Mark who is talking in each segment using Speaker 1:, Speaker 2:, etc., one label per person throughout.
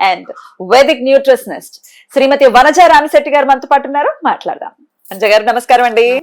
Speaker 1: and vedic nutritionist Srimati Vanaja Ramisetti గారు మనతో పాటు ఉన్నారు. మాట్లాడదాం. వనజ గారు నమస్కారం అండి.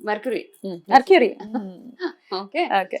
Speaker 2: Mercury
Speaker 1: Mercury
Speaker 2: okay
Speaker 1: okay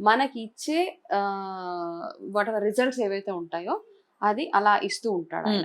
Speaker 2: మనకి ఇచ్చే వాట్ ఎవర్ రిజల్ట్స్ ఏవైతే ఉంటాయో అది అలా ఇస్తూ ఉంటాడు ఆయన.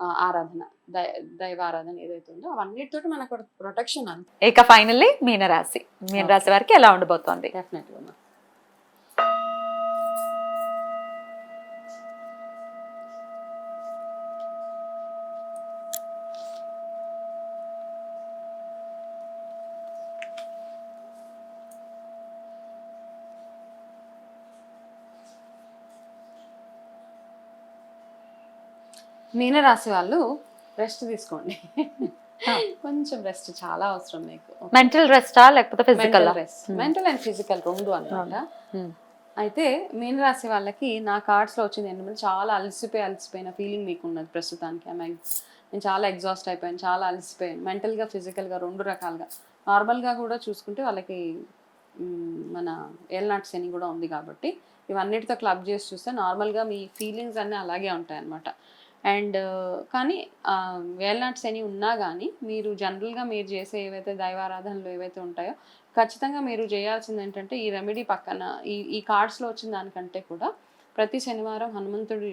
Speaker 2: ఆరాధన దైవ ఆరాధన ఏదైతే ఉందో అవన్నిటితో మనకు ప్రొటెక్షన్ అంతే.
Speaker 1: ఇక ఫైనల్లీ మీనరాశి. మీనరాశి వారికి ఎలా ఉండబోతోంది?
Speaker 2: డెఫినెట్గా మీనరాశి వాళ్ళు రెస్ట్ తీసుకోండి. కొంచెం రెస్ట్ చాలా అవసరం మీకు.
Speaker 1: మెంటల్ రెస్టా లేకపోతే physical Hmm.
Speaker 2: Mental and physical రెండు అన్నమాట. అయితే మీన రాశి వాళ్ళకి నా కార్డ్స్లో వచ్చింది ఏంటంటే చాలా అలసిపోయి అలసిపోయిన ఫీలింగ్ మీకు ఉన్నది ప్రస్తుతానికి ఐ నేను చాలా ఎగ్జాస్ట్ అయిపోయాను చాలా అలసిపోయాను. మెంటల్గా ఫిజికల్గా రెండు రకాలుగా. నార్మల్గా కూడా చూసుకుంటే వాళ్ళకి మన ఏల్నాట్ శని కూడా ఉంది కాబట్టి ఇవన్నిటితో క్లబ్ చేసి చూస్తే నార్మల్గా మీ ఫీలింగ్స్ అన్నీ అలాగే ఉంటాయి అన్నమాట అండ్ కానీ వేల్నాట్ శని ఉన్నా కానీ మీరు జనరల్గా మీరు చేసే ఏవైతే దైవారాధనలు ఏవైతే ఉంటాయో ఖచ్చితంగా మీరు చేయాల్సింది ఏంటంటే ఈ రెమెడీ పక్కన ఈ ఈ కార్డ్స్లో వచ్చిన దానికంటే కూడా ప్రతి శనివారం హనుమంతుడి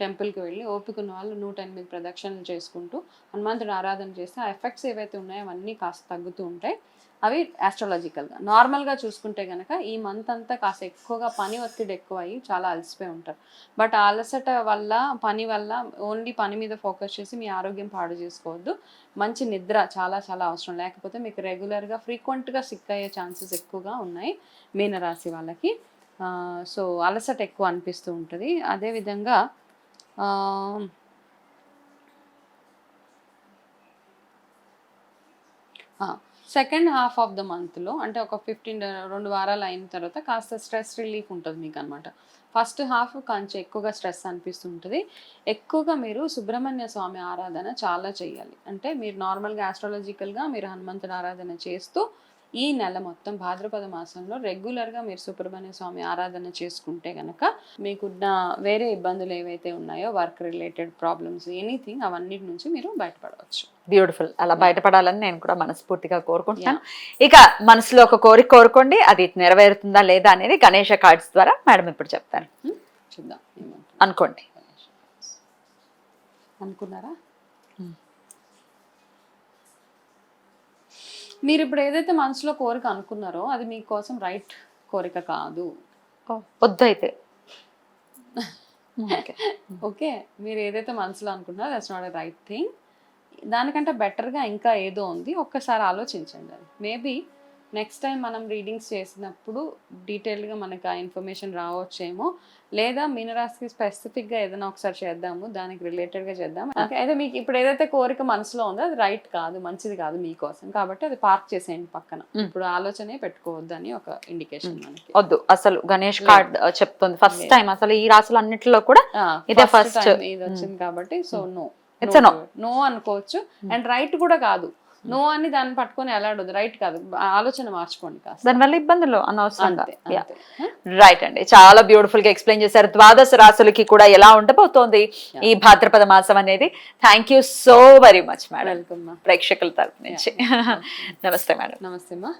Speaker 2: టెంపుల్కి వెళ్ళి ఓపిక ఉన్న వాళ్ళు నూట ఎనిమిది ప్రదక్షిణలు చేసుకుంటూ హనుమంతుడు ఆరాధన చేస్తే ఆ ఎఫెక్ట్స్ ఏవైతే ఉన్నాయో అవన్నీ కాస్త తగ్గుతూ ఉంటాయి. అవి ఆస్ట్రాలజికల్గా నార్మల్గా చూసుకుంటే కనుక ఈ మంత్ అంతా కాస్త ఎక్కువగా పని ఒత్తిడి ఎక్కువ అయ్యి చాలా అలసిపోయి ఉంటారు. బట్ ఆ అలసట వల్ల పని వల్ల ఓన్లీ పని మీద ఫోకస్ చేసి మీ ఆరోగ్యం పాడు చేసుకోవద్దు. మంచి నిద్ర చాలా చాలా అవసరం. లేకపోతే మీకు రెగ్యులర్గా ఫ్రీక్వెంట్గా సిక్ అయ్యే ఛాన్సెస్ ఎక్కువగా ఉన్నాయి మీనరాశి వాళ్ళకి. సో అలసట ఎక్కువ అనిపిస్తూ ఉంటుంది. అదేవిధంగా ఆ, సెకండ్ హాఫ్ ఆఫ్ ద మంత్లో అంటే ఒక ఫిఫ్టీన్ రెండు వారాలు అయిన తర్వాత కాస్త స్ట్రెస్ రిలీఫ్ ఉంటుంది మీకు అనమాట ఫస్ట్ హాఫ్ కొంచెం ఎక్కువగా స్ట్రెస్ అనిపిస్తుంటుంది. ఎక్కువగా మీరు సుబ్రహ్మణ్య స్వామి ఆరాధన చాలా చేయాలి. అంటే మీరు నార్మల్గా ఆస్ట్రాలజికల్గా మీరు హనుమంతుడు ఆరాధన చేస్తూ ఈ నెల మొత్తం భాద్రపద మాసంలో రెగ్యులర్గా మీరు సుబ్రహ్మణ్య స్వామి ఆరాధన చేసుకుంటే కనుక మీకున్న వేరే ఇబ్బందులు ఏవైతే ఉన్నాయో వర్క్ రిలేటెడ్ ప్రాబ్లమ్స్ ఎనీథింగ్ అవన్నిటి నుంచి మీరు బయటపడవచ్చు.
Speaker 1: బ్యూటిఫుల్ అలా బయటపడాలని నేను కూడా మనస్ఫూర్తిగా కోరుకుంటున్నాను. ఇక మనసులో ఒక కోరిక కోరుకోండి. అది నెరవేరుతుందా లేదా అనేది గణేష కార్డ్స్ ద్వారా మేడం ఇప్పుడు చెప్తాను
Speaker 2: చూద్దాం ఏమంటారు
Speaker 1: అనుకోండి.
Speaker 2: అనుకున్నారా? మీరు ఇప్పుడు ఏదైతే మనసులో కోరిక అనుకున్నారో అది మీకోసం రైట్ కోరిక కాదు.
Speaker 1: వద్దు అయితే.
Speaker 2: ఓకే మీరు ఏదైతే మనసులో అనుకున్నారో దట్స్ నాట్ రైట్ థింగ్ దానికంటే బెటర్గా ఇంకా ఏదో ఉంది. ఒక్కసారి ఆలోచించండి అది. మేబీ నెక్స్ట్ టైం మనం రీడింగ్స్ చేసినప్పుడు డీటెయిల్గా మనకు ఆ ఇన్ఫర్మేషన్ రావచ్చేమో. లేదా మీనరాశికి స్పెసిఫిక్గా ఏదైనా ఒకసారి చేద్దాము దానికి రిలేటెడ్గా చేద్దాం Okay, అయితే మీకు ఇప్పుడు ఏదైతే కోరిక మనసులో ఉందో అది రైట్ కాదు మంచిది కాదు మీకోసం. కాబట్టి అది పార్క్ చేసేయండి పక్కన.
Speaker 1: Mm.
Speaker 2: ఇప్పుడు ఆలోచనే పెట్టుకోవద్దు అని ఒక ఇండికేషన్ మనకి.
Speaker 1: వద్దు. అసలు గణేష్ కార్డ్ చెప్తుంది. ఫస్ట్. టైం అసలు ఈ రాసులు అన్నిటిలో కూడా ఇదే
Speaker 2: ఫస్ట్. ఇది వచ్చింది కాబట్టి సో నో. నో అనుకోవచ్చు. అండ్ రైట్ కూడా కాదు. నో అని దాన్ని పట్టుకొని ఎలాడదు రైట్ కాదు. ఆలోచన మార్చుకోండి కాస్త.
Speaker 1: దానివల్ల ఇబ్బందులు అనవసరంగా.
Speaker 2: అంతే
Speaker 1: రైట్ అండి. చాలా బ్యూటిఫుల్గా ఎక్స్ప్లెయిన్ చేశారు. ద్వాదశ రాసులకి కూడా ఎలా ఉండబోతోంది ఈ భాద్రపద మాసం అనేది. Thank you so very much madam ప్రేక్షకుల తరపు నుంచి. నమస్తే మేడం
Speaker 2: నమస్తే మా